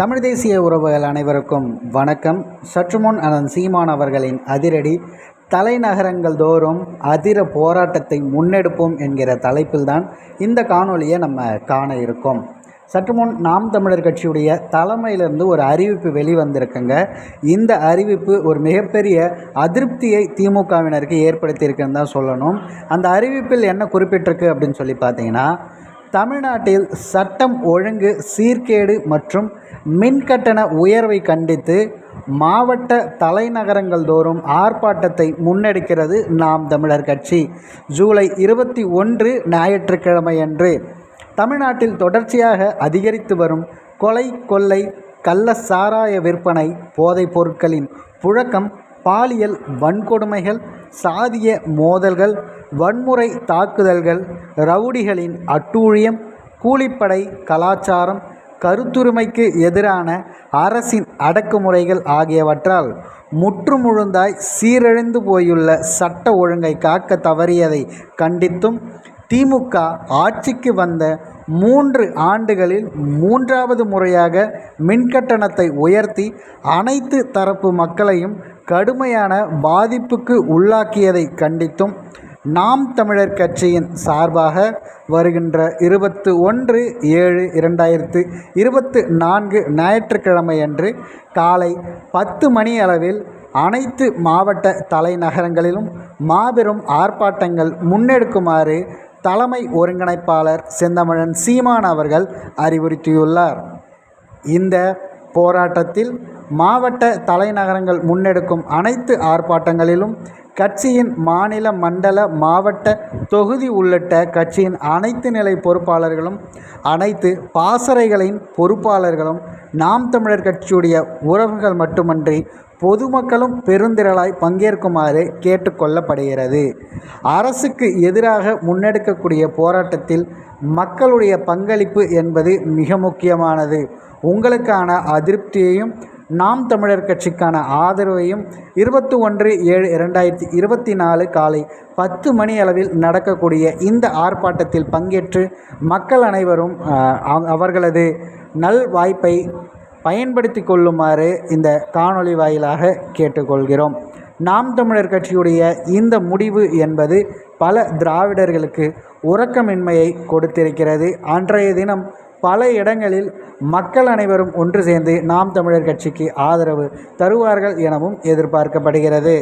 தமிழ் தேசிய உறவுகள் அனைவருக்கும் வணக்கம். சற்றுமுன் அனந்த் சீமான் அவர்களின் அதிரடி தலைநகரங்கள் தோறும் அதிர போராட்டத்தை முன்னெடுப்போம் என்கிற தலைப்பில்தான் இந்த காணொலியை நம்ம காண இருக்கோம். சற்று முன் நாம் தமிழர் கட்சியுடைய தலைமையிலிருந்து ஒரு அறிவிப்பு வெளிவந்திருக்குங்க. இந்த அறிவிப்பு ஒரு மிகப்பெரிய அதிருப்தியை திமுகவினருக்கு ஏற்படுத்தியிருக்குன்னு தான் சொல்லணும். அந்த அறிவிப்பில் என்ன குறிப்பிட்டிருக்கு அப்படின்னு சொல்லி பார்த்தீங்கன்னா தமிழ்நாட்டில் சட்டம் ஒழுங்கு சீர்கேடு மற்றும் மின்கட்டண உயர்வை கண்டித்து மாவட்ட தலைநகரங்கள் தோறும் ஆர்ப்பாட்டத்தை முன்னெடுக்கிறது நாம் தமிழர் கட்சி. ஜூலை இருபத்தி ஒன்று ஞாயிற்றுக்கிழமையன்று தமிழ்நாட்டில் தொடர்ச்சியாக அதிகரித்து வரும் கொலை கொள்ளை கள்ள சாராய விற்பனை போதைப் பொருட்களின் புழக்கம் பாலியல் வன்கொடுமைகள் சாதிய மோதல்கள் வன்முறை தாக்குதல்கள் ரவுடிகளின் அட்டூழியம் கூலிப்படை கலாச்சாரம் கருத்துரிமைக்கு எதிரான அரசின் அடக்குமுறைகள் ஆகியவற்றால் முற்றுமுழுந்தாய் சீரழிந்து போயுள்ள சட்ட ஒழுங்கை காக்க தவறியதை கண்டித்தும் திமுக ஆட்சிக்கு வந்த மூன்று ஆண்டுகளில் மூன்றாவது முறையாக மின்கட்டணத்தை உயர்த்தி அனைத்து தரப்பு மக்களையும் கடுமையான பாதிப்புக்கு உள்ளாக்கியதை கண்டித்தும் நாம் தமிழர் கட்சியின் சார்பாக வருகின்ற இருபத்து ஒன்று ஏழு இரண்டாயிரத்து இருபத்து நான்கு ஞாயிற்றுக்கிழமையன்று காலை பத்து மணி அளவில் அனைத்து மாவட்ட தலைநகரங்களிலும் மாபெரும் ஆர்ப்பாட்டங்கள் முன்னெடுக்குமாறு தலைமை ஒருங்கிணைப்பாளர் செந்தமிழன் சீமான் அவர்கள் அறிவுறுத்தியுள்ளார். இந்த போராட்டத்தில் மாவட்ட தலைநகரங்கள் முன்னெடுக்கும் அனைத்து ஆர்ப்பாட்டங்களிலும் கட்சியின் மாநில மண்டல மாவட்ட தொகுதி உள்ளிட்ட கட்சியின் அனைத்து நிலை பொறுப்பாளர்களும் அனைத்து பாசறைகளின் பொறுப்பாளர்களும் நாம் தமிழர் கட்சியுடைய உறவுகள் மட்டுமன்றி பொதுமக்களும் பெருந்திரளாய் பங்கேற்குமாறு கேட்டுக்கொள்ளப்படுகிறது அரசுக்கு எதிராக முன்னெடுக்கக்கூடிய போராட்டத்தில் மக்களுடைய பங்களிப்பு என்பது மிக முக்கியமானது. உங்களுக்கான அதிருப்தியையும் நாம் தமிழர் கட்சிக்கான ஆதரவையும் இருபத்தி ஒன்று ஏழு இரண்டாயிரத்தி இருபத்தி நாலு காலை பத்து மணி அளவில் நடக்கக்கூடிய இந்த ஆர்ப்பாட்டத்தில் பங்கேற்று மக்கள் அனைவரும் அவர்களது நல் வாய்ப்பை பயன்படுத்தி கொள்ளுமாறு இந்த காணொளி வாயிலாக கேட்டுக்கொள்கிறோம். நாம் தமிழர் கட்சியுடைய இந்த முடிவு என்பது பல திராவிடர்களுக்கு உறக்கமின்மையை கொடுத்திருக்கிறது. அன்றைய தினம் பல இடங்களில் மக்கள் அனைவரும் ஒன்று சேர்ந்து நாம் தமிழர் கட்சிக்கு ஆதரவு தருவார்கள் எனவும் எதிர்பார்க்கப்படுகிறது.